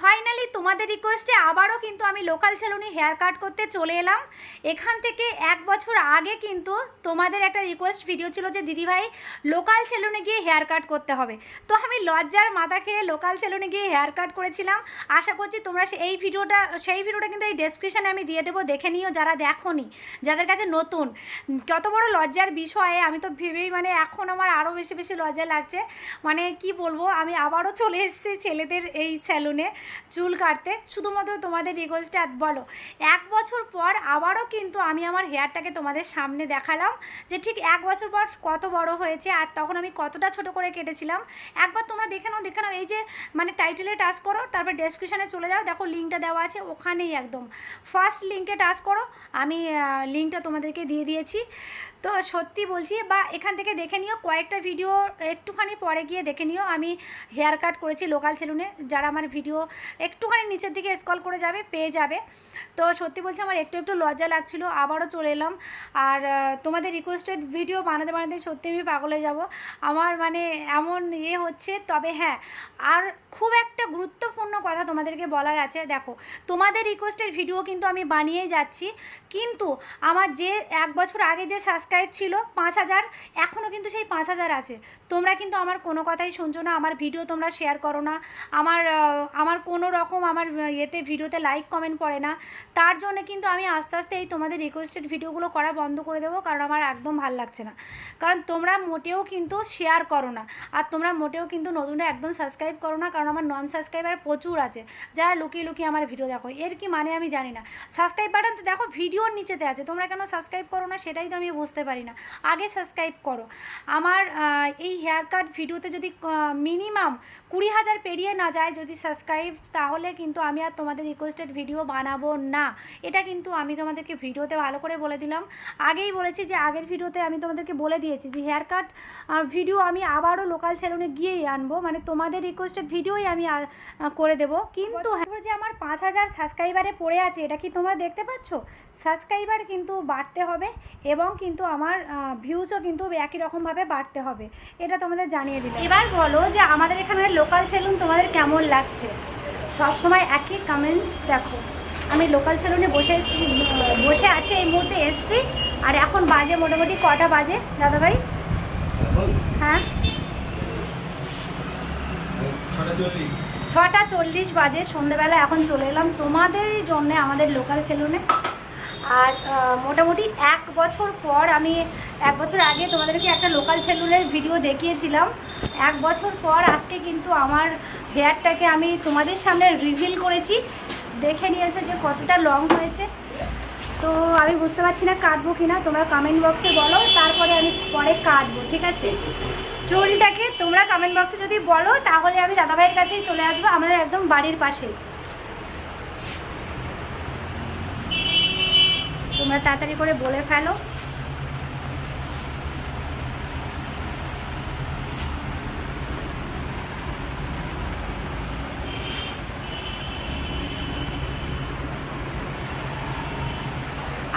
Finally তোমাদের রিকোয়েস্টে আবারও কিন্তু আমি লোকাল সেলুনে হেয়ার কাট করতে চলে এলাম। এখান থেকে এক বছর আগে কিন্তু তোমাদের একটা রিকোয়েস্ট ভিডিও ছিল যে, দিদিভাই লোকাল সেলুনে গিয়ে হেয়ার কাট করতে হবে। তো আমি লজ্জার মাথা খেয়ে লোকাল সেলুনে গিয়ে হেয়ার কাট করেছিলাম। আশা করছি তোমরা এই ভিডিওটা সেই ভিডিওটা কিন্তু এই ডেসক্রিপশানে আমি দিয়ে দেবো। দেখে নিও যারা দেখোনি, যাদের কাছে নতুন। কত বড় লজ্জার বিষয়ে। আমি তো ভেবেই মানে এখন আমার আরও বেশি বেশি লজ্জা লাগছে। মানে কি বলব, আমি আবারও চলে এসেছি ছেলেদের এই স্যালুনে চুল কাটতে, শুধুমাত্র তোমাদের রিকোয়েস্টে বলো। এক বছর পর আবারও কিন্তু আমি আমার হেয়ারটাকে তোমাদের সামনে দেখালাম, যে ঠিক এক বছর পর কত বড় হয়েছে আর তখন আমি কতটা ছোট করে কেটেছিলাম। একবার তোমরা দেখে নাও দেখে নাও, এই যে মানে টাইটেলে টাচ করো, তারপর ডেসক্রিপশানে চলে যাও, দেখো লিঙ্কটা দেওয়া আছে ওখানেই একদম। ফার্স্ট লিঙ্কে টাচ করো, আমি লিঙ্কটা তোমাদেরকে দিয়ে দিয়েছি। তো সত্যি বলছি, বা এখান থেকে দেখে নিও, কয়েকটা ভিডিও একটুখানি পরে গিয়ে দেখে নিও, আমি হেয়ার কাট করেছি লোকাল সেলুনে যারা আমার ভিডিও একটুখানি নিচের দিকে স্কল করে যাবে, পেয়ে যাবে। তো সত্যি বলছি আমার একটু একটু লজ্জা লাগছিল, আবারও চলে এলাম। আর তোমাদের রিকোয়েস্টেড ভিডিও বানাতে বানাতে সত্যি আমি পাগলে যাব। আমার মানে এমন ইয়ে হচ্ছে, তবে হ্যাঁ আর খুব একটা গুরুত্বপূর্ণ কথা তোমাদেরকে বলার আছে। দেখো, তোমাদের রিকোয়েস্টের ভিডিও কিন্তু আমি বানিয়েই যাচ্ছি। কিন্তু আমার যে এক বছর আগে যে সাবস্ক্রাইব ছিল, পাঁচ হাজার এখনও কিন্তু সেই পাঁচ হাজার আছে। তোমরা কিন্তু আমার কোনো কথাই শুনছো না, আমার ভিডিও তোমরা শেয়ার করো না। আমার আমার কোনো রকম আমার ইয়েতে ভিডিওতে লাইক কমেন্ট পড়ে না। তার জন্য কিন্তু আমি আস্তে আস্তে এই তোমাদের রিকোয়েস্টেড ভিডিওগুলো করা বন্ধ করে দেবো, কারণ আমার একদম ভালো লাগছে না। কারণ তোমরা মোটেও কিন্তু শেয়ার করো না, আর তোমরা মোটেও কিন্তু নতুনরা একদম সাবস্ক্রাইব করো না, কারণ আমার নন সাবস্ক্রাইবার প্রচুর আছে। যারা লুকিয়ে লুকিয়ে আমার ভিডিও দেখো, এর কি মানে আমি জানি না। সাবস্ক্রাইব বাটন তো দেখো ভিডিওর নিচেতে আছে, তোমরা কেন সাবস্ক্রাইব করো না সেটাই তো আমি বুঝতে পারি না। আগে সাবস্ক্রাইব করো। আমার এই হেয়ার কাট ভিডিওতে যদি মিনিমাম কুড়ি হাজার পেরিয়ে না যায়, যদি সাবস্ক্রাইব তাহলে কিন্তু আমি আর তোমাদের রিকোয়েস্টেড ভিডিও বানাবো না। এটা কিন্তু আমি তোমাদেরকে ভিডিওতে ভালো করে বলে দিলাম। আগেই বলেছি যে, আগের ভিডিওতে আমি তোমাদেরকে বলে দিয়েছি যে হেয়ার কাট ভিডিও আমি আবারও লোকাল সেলুনে গিয়েই আনব। মানে তোমাদের রিকোয়েস্টেড ভিডিওই আমি করে দেবো। কিন্তু যে আমার পাঁচ হাজার সাবস্ক্রাইবারে পড়ে আছে, এটা কি তোমরা দেখতে পাচ্ছ? সাবস্ক্রাইবার কিন্তু বাড়তে হবে এবং কিন্তু আমার ভিউজও কিন্তু একই রকমভাবে বাড়তে হবে। এটা তোমাদের জানিয়ে দিলাম। এবার বলো যে, আমাদের এখানে লোকাল সেলুন তোমাদের কেমন লাগছে? সবসময় একই কমেন্টস দেখো। আমি লোকাল সেলুনে বসে এসছি বসে আছে এই মুহূর্তে এসছি আর এখন বাজে মোটামুটি কটা বাজে দাদাভাই? হ্যাঁ? ছটা চল্লিশ। বাজে সন্ধেবেলা এখন চলে এলাম তোমাদেরই জন্যে আমাদের লোকাল সেলুনে আর মোটামুটি এক বছর পর আমি এক বছর আগে তোমাদেরকে একটা লোকাল সেলুনের ভিডিও দেখিয়েছিলাম। এক বছর পর আজকে কিন্তু আমার হেয়ারটাকে আমি তোমাদের সামনে রিভিল করেছি। দেখে নিয়েছে যে কতটা লং হয়েছে। তো আমি বুঝতে পারছি না কাটবো কি না তোমরা কমেন্ট বক্সে বলো, তারপরে আমি পরে কাটবো, ঠিক আছে? চুলটাকে তোমরা কমেন্ট বক্সে যদি বলো, তাহলে আমি দাদাভাইয়ের কাছেই চলে আসব, আমাদের একদম বাড়ির পাশে। তোমরা তাড়াতাড়ি করে বলে ফেলো।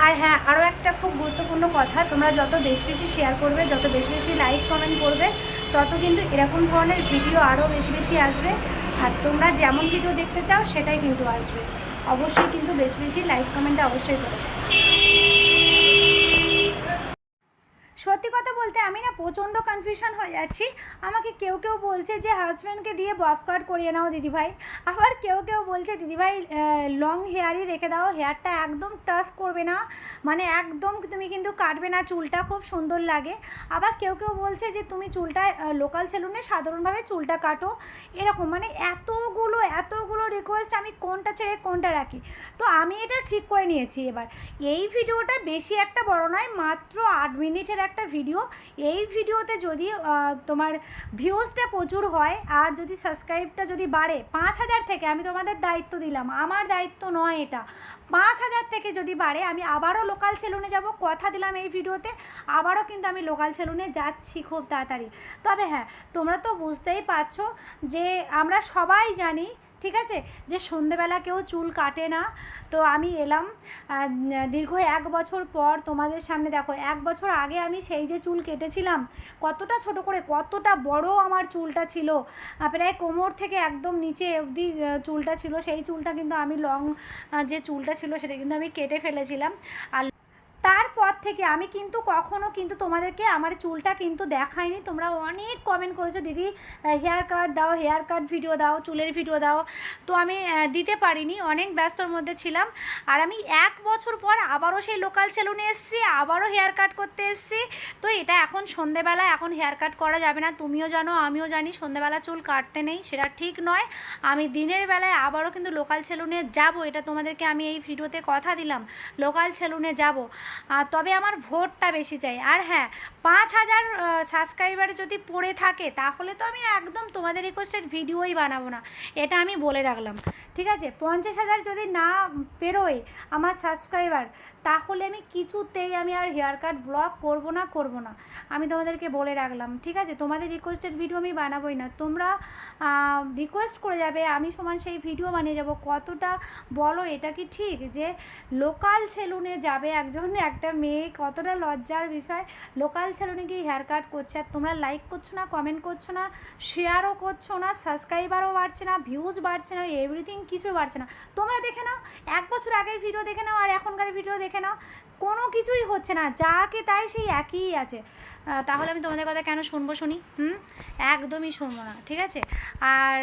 আর হ্যাঁ আরও একটা খুব গুরুত্বপূর্ণ কথা, তোমরা যত বেশি বেশি শেয়ার করবে, যত বেশি বেশি লাইক কমেন্ট করবে, তত কিন্তু এরকম ধরনের ভিডিও আরও বেশি বেশি আসবে। আর তোমরা যেমন ভিডিও দেখতে চাও, সেটাই কিন্তু আসবে। অবশ্যই কিন্তু বেশি বেশি লাইক কমেন্টটা অবশ্যই করবে সত্যি কথা বলতে আমি না প্রচণ্ড কনফিউশন হয়ে যাচ্ছি। আমাকে কেউ কেউ বলছে যে হাজব্যান্ডকে দিয়ে বফ কাট করিয়ে নাও দিদিভাই। আবার কেউ কেউ বলছে, দিদিভাই লং হেয়ারই রেখে দাও হেয়ারটা একদম টাচ করবে না। মানে একদম তুমি কিন্তু কাটবে না, চুলটা খুব সুন্দর লাগে। আবার কেউ কেউ বলছে যে, তুমি চুলটা লোকাল সেলুনে সাধারণভাবে চুলটা কাটো। এরকম মানে এতগুলো এতগুলো রিকোয়েস্ট আমি কোনটা ছেড়ে কোনটা রাখি? তো আমি এটা ঠিক করে নিয়েছি এবার। এই ভিডিওটা বেশি একটা বড় নয়, মাত্র আট মিনিটের একটা ভিডিও এই ভিডিওতে যদি তোমার ভিউজটা প্রচুর হয়, আর যদি সাবস্ক্রাইবটা যদি বাড়ে, পাঁচ হাজার থেকে আমি তোমাদের দায়িত্ব দিলাম, আমার দায়িত্ব নয় এটা, পাঁচ হাজার থেকে যদি বাড়ে, আমি আবারও লোকাল সেলুনে যাব, কথা দিলাম এই ভিডিওতে আবারও কিন্তু আমি লোকাল সেলুনে যাচ্ছি খুব তাড়াতাড়ি। তবে হ্যাঁ তোমরা তো বুঝতেই পারছ যে আমরা সবাই জানি ঠিক আছে? যে সন্ধেবেলা কেউ চুল কাটে না। তো আমি এলাম। দীর্ঘ এক বছর পর তোমাদের সামনে দেখো, এক বছর আগে আমি সেই যে চুল কেটেছিলাম, কতটা ছোট করে, কতটা বড় আমার চুলটা ছিল। প্রায় কোমর থেকে একদম নিচে অবধি চুলটা ছিল। সেই চুলটা কিন্তু আমি লং যে চুলটা ছিল সেটা কিন্তু আমি কেটে ফেলেছিলাম। আর তারপর থেকে আমি কিন্তু কখনো কিন্তু তোমাদেরকে আমার চুলটা কিন্তু দেখাইনি। তোমরা অনেক কমেন্ট করেছ, দিদি হেয়ার কাট দাও হেয়ার কাট ভিডিও দাও, চুলের ভিডিও দাও। তো আমি দিতে পারিনি, অনেক ব্যস্তর মধ্যে ছিলাম। আর আমি এক বছর পর আবারও সেই লোকাল সেলুনে এসেছি, আবারও হেয়ার কাট করতে এসেছি। তো এটা এখন সন্ধেবেলা, এখন হেয়ার কাট করা যাবে না। তুমিও জানো, আমিও জানি, সন্ধেবেলা চুল কাটতে নেই, সেটা ঠিক নয়। আমি দিনের বেলায় আবারও কিন্তু লোকাল সেলুনে যাব, এটা তোমাদেরকে আমি এই ভিডিওতে কথা দিলাম। লোকাল সেলুনে যাব। তবে আমার ভোটটা বেশি চাই। আর হ্যাঁ পাঁচ হাজার সাবস্ক্রাইবার যদি পড়ে থাকে, তাহলে তো আমি একদম তোমাদের রিকোয়েস্টেড ভিডিওই বানাবো না। এটা আমি বলে রাখলাম। ঠিক আছে? পঞ্চাশ হাজার যদি না পেরোয় আমার সাবস্ক্রাইবার তাহলে আমি কিছুতেই আমি আর হেয়ার কাট ব্লগ করব না করব না। আমি তোমাদেরকে বলে রাখলাম। ঠিক আছে? তোমাদের রিকোয়েস্টেড ভিডিও আমি বানাবোই না। তোমরা রিকোয়েস্ট করে যাবে, আমি সমান সেই ভিডিও বানিয়ে যাব। কতটা বলো, এটা কি ঠিক? যে লোকাল সেলুনে যাবে একজন একটা মেয়ে, কতটা লজ্জার বিষয়। লোকাল সেলুনে গিয়ে হেয়ার কাট করছে। আর তোমরা লাইক করছ না কমেন্ট করছ না শেয়ারও করছ না সাবস্ক্রাইবারও বাড়ছে না ভিউজ বাড়ছে না এভরিথিং কিছু বাড়ছে না। তোমরা দেখে নাও, এক বছর আগের ভিডিও দেখে নাও, আর এখনকার ভিডিও দেখে নাও। কোনো কিছুই হচ্ছে না, যাকে তাই সেই একই আছে। তাহলে আমি তোমাদের কথা কেন শুনব শুনি? হুম? একদমই শুনব না, ঠিক আছে? আর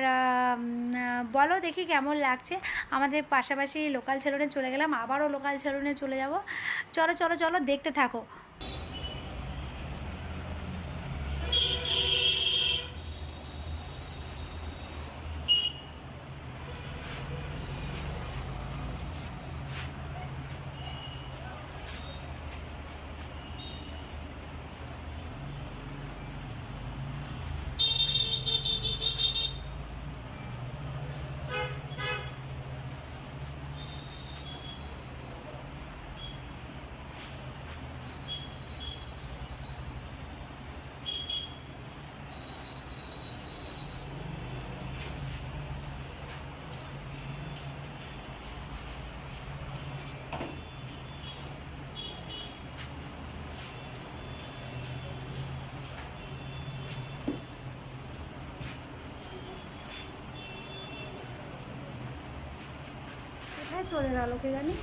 বলো দেখি কেমন লাগছে। আমাদের পাশাপাশি লোকাল সেলুনে চলে গেলাম, আবারও লোকাল সেলুনে চলে যাব। চলো চলো চলো, দেখতে থাকো। চলে গেল কে জানি?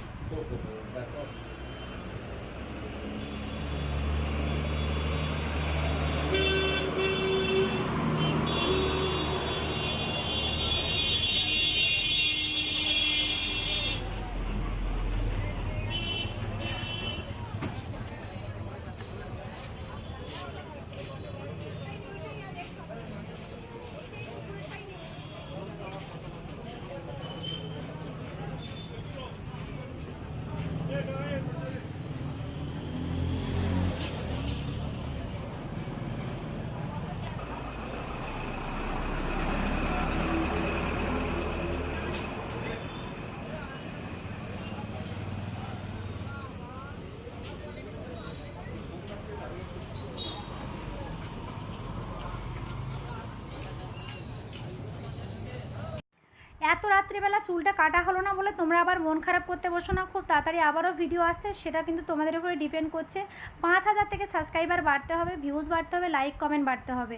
এত রাত্রিবেলা চুলটা কাটা হলো না বলে তোমরা আবার মন খারাপ করতে বসো না, খুব তাড়াতাড়ি আবারও ভিডিও আসছে, সেটা কিন্তু তোমাদের উপরে ডিপেন্ড করছে। পাঁচ হাজার থেকে সাবস্ক্রাইবার বাড়তে হবে ভিউজ বাড়তে হবে লাইক কমেন্ট বাড়তে হবে।